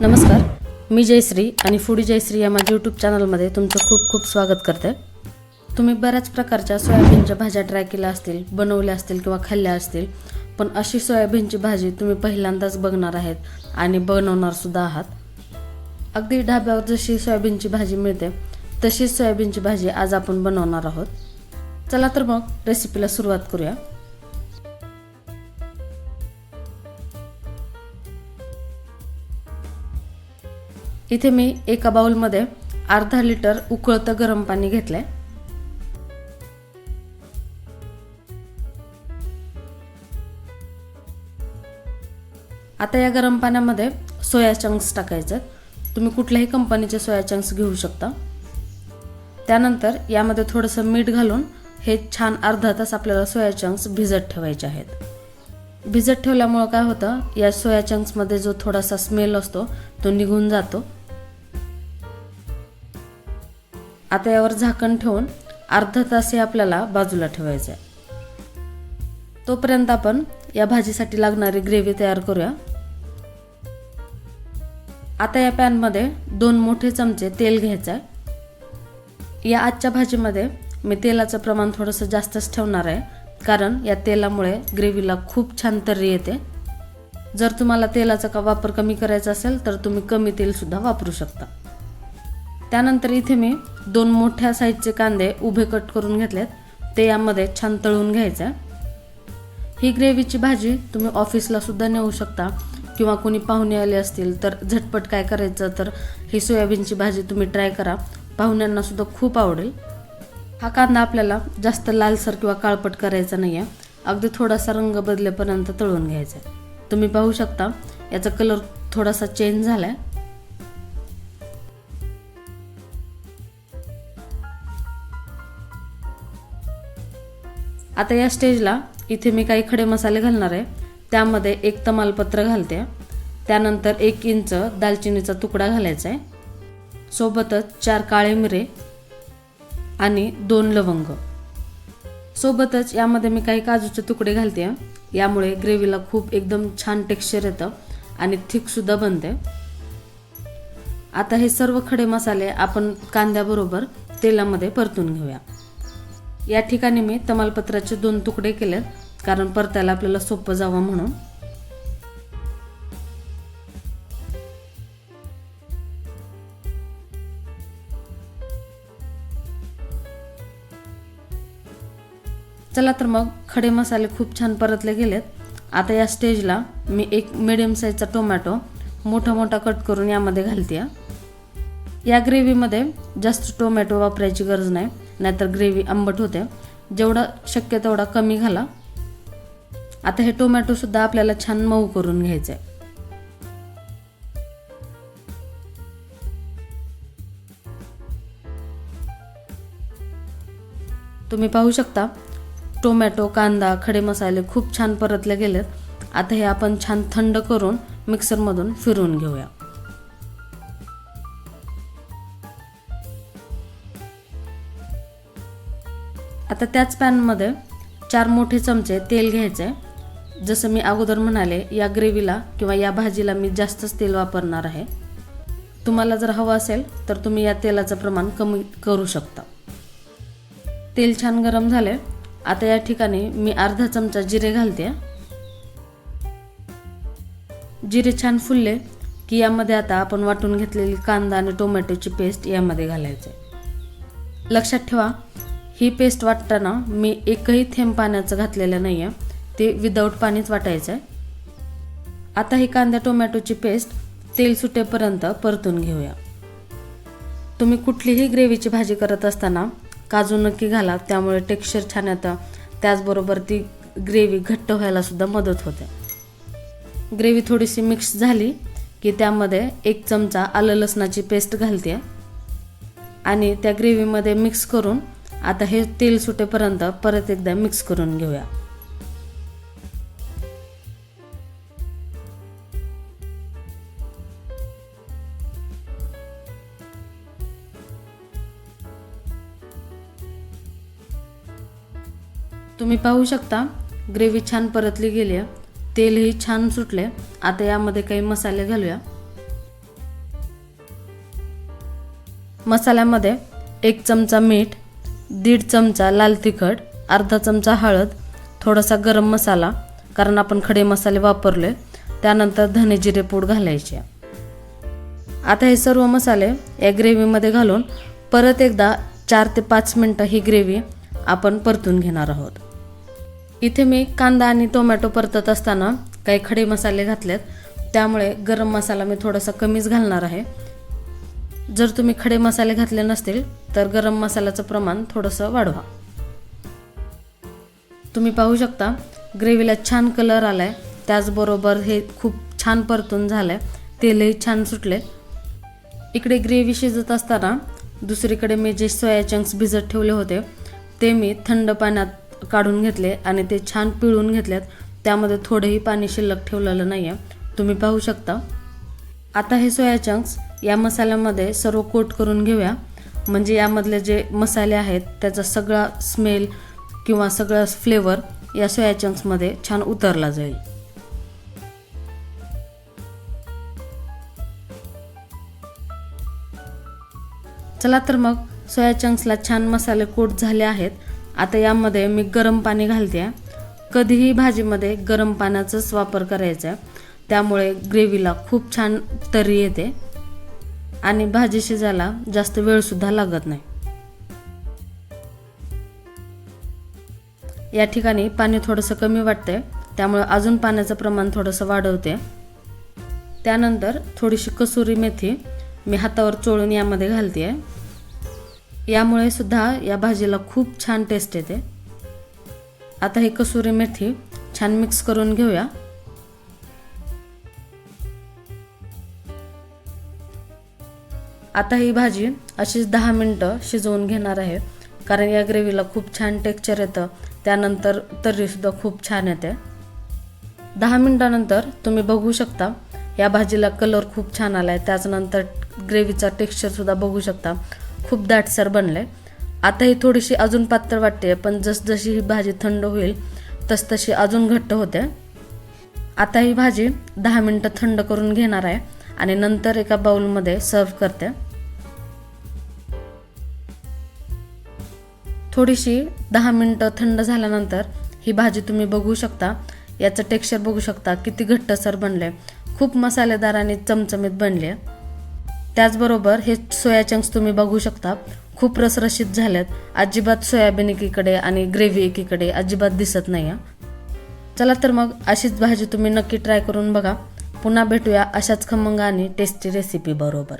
नमस्कार. मी जयश्री आणि फुडी जयश्री या माझ्या यूट्यूब चॅनलमध्ये तुमचं खूप खूप स्वागत करते. तुम्ही बऱ्याच प्रकारच्या सोयाबीनच्या भाज्या ट्राय केल्या असतील बनवल्या असतील किंवा खाल्ल्या असतील पण अशी सोयाबीनची भाजी तुम्ही पहिल्यांदाच बघणार आहेत आणि बनवणारसुद्धा आहात. अगदी ढाब्यावर जशी सोयाबीनची भाजी मिळते तशीच सोयाबीनची भाजी आज आपण बनवणार आहोत. चला तर मग रेसिपीला सुरुवात करूया. इथे मी एका बाउलमध्ये अर्धा लिटर उकळतं गरम पाणी घेतलंय. आता या गरम पाण्यामध्ये सोया चंक्स टाकायचे. तुम्ही कुठल्याही कंपनीचे सोया चंक्स घेऊ शकता. त्यानंतर यामध्ये थोडंसं मीठ घालून हे छान अर्धा तास आपल्याला सोया चंक्स भिजत ठेवायचे आहेत. भिजत ठेवल्यामुळं काय होतं या सोया चंक्समध्ये जो थोडासा स्मेल असतो तो निघून जातो. आता यावर झाकण ठेवून अर्धा तास हे आपल्याला बाजूला ठेवायचं आहे. तोपर्यंत आपण या भाजीसाठी लागणारी ग्रेव्ही तयार करूया. आता या पॅनमध्ये दोन मोठे चमचे तेल घ्यायचं आहे. या आजच्या भाजीमध्ये मी तेलाचं प्रमाण थोडंसं जास्तच ठेवणार आहे कारण या तेलामुळे ग्रेव्हीला खूप छान तर्री येते. जर तुम्हाला तेलाचा का वापर कमी करायचा असेल तर तुम्ही कमी तेलसुद्धा वापरू शकता. त्यानंतर इथे मी दोन मोठ्या साईजचे कांदे उभे कट करून घेतलेत. ते यामध्ये छान तळून घ्यायचं. आहे ही ग्रेव्हीची भाजी तुम्ही ऑफिसला सुद्धा नेऊ शकता किंवा कोणी पाहुणे आले असतील तर झटपट काय करायचं तर ही सोयाबीनची भाजी तुम्ही ट्राय करा. पाहुण्यांना सुद्धा खूप आवडेल. हा कांदा आपल्याला जास्त लालसर किंवा काळपट करायचा नाही आहे अगदी थोडासा रंग बदलेपर्यंत तळून घ्यायचा आहे. तुम्ही पाहू शकता याचा कलर थोडासा चेंज झाला आहे आता या स्टेजला इथे मी काही खडे मसाले घालणार आहे. त्यामध्ये एक तमालपत्र घालते. त्यानंतर एक इंच दालचिनीचा तुकडा घालायचा आहे. सोबतच चार काळे मिरे आणि दोन लवंग. सोबतच यामध्ये मी काही काजूचे तुकडे घालते. यामुळे ग्रेव्हीला खूप एकदम छान टेक्स्चर येतं आणि थिकसुद्धा बनते. आता हे सर्व खडे मसाले आपण कांद्याबरोबर तेलामध्ये परतून घेऊया. या ठिकाणी मी तमालपत्राचे दोन तुकडे केले कारण परतायला आपल्याला सोपं जावं म्हणून. चला तर मग खडे मसाले खूप छान परतले गेलेत. आता या स्टेजला मी एक मिडियम साईजचा टोमॅटो मोठा मोठा कट करून यामध्ये घालते. या ग्रेव्हीमध्ये जास्त टोमॅटो वापरायची गरज नाही. नाहीतर ग्रेव्ही आंबट होते. जेवढा शक्य तेवढा कमी घाला. आता हे टोमॅटोसुद्धा आपल्याला छान मऊ करून घ्यायचं आहे तुम्ही पाहू शकता टोमॅटो कांदा खडे मसाले खूप छान परतले गेलेत. आता हे आपण छान थंड करून मिक्सरमधून फिरवून घेऊया. आता त्याच पॅनमध्ये चार मोठे चमचे तेल घ्यायचे जसं मी अगोदर म्हणाले या ग्रेव्हीला किंवा या भाजीला मी जास्तच तेल वापरणार आहे. तुम्हाला जर हवं असेल तर तुम्ही या तेलाचं प्रमाण कमी करू शकता. तेल छान गरम झाले. आता या ठिकाणी मी अर्धा चमचा जिरे घालते. जिरे छान फुलले की यामध्ये आता आपण वाटून घेतलेली कांदा आणि टोमॅटोची पेस्ट यामध्ये घालायचे लक्षात ठेवा ही पेस्ट वाटताना मी एकही थेंब पाण्याचं घातलेलं नाही आहे ते विदाऊट पाणीच वाटायचं आहे आता ही कांदा टोमॅटोची पेस्ट तेल सुटेपर्यंत परतून घेऊया. तुम्ही कुठलीही ग्रेव्हीची भाजी करत असताना काजू नक्की घाला त्यामुळे टेक्स्चर छान येतं. त्याचबरोबर ती ग्रेव्ही घट्ट व्हायला सुद्धा मदत होते. ग्रेव्ही थोडीशी मिक्स झाली की त्यामध्ये एक चमचा आलं लसणाची पेस्ट घालते. आणि त्या ग्रेव्हीमध्ये मिक्स करून आता हे तेल सुटेपर्यंत परत एकदा मिक्स करून घेऊया. तुम्ही पाहू शकता ग्रेव्ही छान परतली गेली आहे. तेलही छान सुटले. आता यामध्ये काही मसाले घालूया. मसाल्यामध्ये एक चमचा मीठ दीड चमचा लाल तिखट अर्धा चमचा हळद थोडासा गरम मसाला कारण आपण खडे मसाले वापरले त्यानंतर धने जिरे पूड घालायचे. आता हे सर्व मसाले या ग्रेव्हीमध्ये घालून परत एकदा चार ते पाच मिनटं ही ग्रेव्ही आपण परतून घेणार आहोत. इथे मी कांदा आणि टोमॅटो परतत असताना काही खडे मसाले घातलेत त्यामुळे गरम मसाला मी थोडासा कमीच घालणार आहे. जर तुम्ही खडे मसाले घातले नसतील तर गरम मसाल्याचं प्रमाण थोडंसं वाढवा. तुम्ही पाहू शकता ग्रेव्हीला छान कलर आलाय. त्याचबरोबर हे खूप छान परतून झालंय. तेलही छान सुटले. इकडे ग्रेव्ही शिजत असताना दुसरीकडे मी जे सोया चंक्स भिजत ठेवले होते ते मी थंड पाण्यात काढून घेतले आणि ते छान पिळून घेतलेत. त्यामध्ये थोडेही पाणी शिल्लक ठेवलेलं नाही आहे तुम्ही पाहू शकता. आता हे सोया चंक्स या मसाल्यामध्ये सर्व कोट करून घेऊया. म्हणजे यामधले जे मसाले आहेत त्याचा सगळा स्मेल किंवा सगळा फ्लेवर या सोया चंक्समध्ये छान उतरला जाईल. चला तर मग सोया चंक्सला छान मसाले कोट झाले आहेत. आता यामध्ये मी गरम पाणी घालते. कधीही भाजीमध्ये गरम पाण्याचाच वापर करायचा आहे. त्यामुळे ग्रेव्हीला खूप छान तरी येते. आणि भाजी शिजायला जास्त वेळसुद्धा लागत नाही. या ठिकाणी पाणी थोडंसं कमी वाटतंय त्यामुळे अजून पाण्याचं प्रमाण थोडंसं वाढवते. त्यानंतर थोडीशी कसुरी मेथी मी हातावर चोळून यामध्ये घालते यामुळे सुद्धा या भाजीला खूप छान टेस्ट येते. आता ही कसुरी मेथी छान मिक्स करून घेऊया. आता ही भाजी अशीच दहा मिनटं शिजवून घेणार आहे. कारण या ग्रेव्हीला खूप छान टेक्स्चर येतं. त्यानंतर तर्रीसुद्धा खूप छान येते. दहा मिनटानंतर तुम्ही बघू शकता या भाजीला कलर खूप छान आला आहे त्याचनंतर ग्रेव्हीचा टेक्स्चरसुद्धा बघू शकता. खूप दाटसर बनलं आहे आता ही थोडीशी अजून पातळ वाटते पण जसजशी ही भाजी थंड होईल तसतशी अजून घट्ट होते. आता ही भाजी दहा मिनटं थंड करून घेणार आहे आणि नंतर एका बाउलमध्ये सर्व करते. थोडीशी दहा मिनटं थंड झाल्यानंतर ही भाजी तुम्ही बघू शकता. याचं टेक्स्चर बघू शकता. किती घट्टसर बनले खूप मसालेदार आणि चमचमीत बनले त्याचबरोबर हे सोया चंक्स तुम्ही बघू शकता. खूप रसरशीत झाल्यात अजिबात सोयाबीन एकीकडे आणि ग्रेव्ही एकीकडे अजिबात दिसत नाही चला तर मग अशीच भाजी तुम्ही नक्की ट्राय करून बघा. पुन्हा भेटूया अशाच खमंग आणि टेस्टी रेसिपी बरोबर.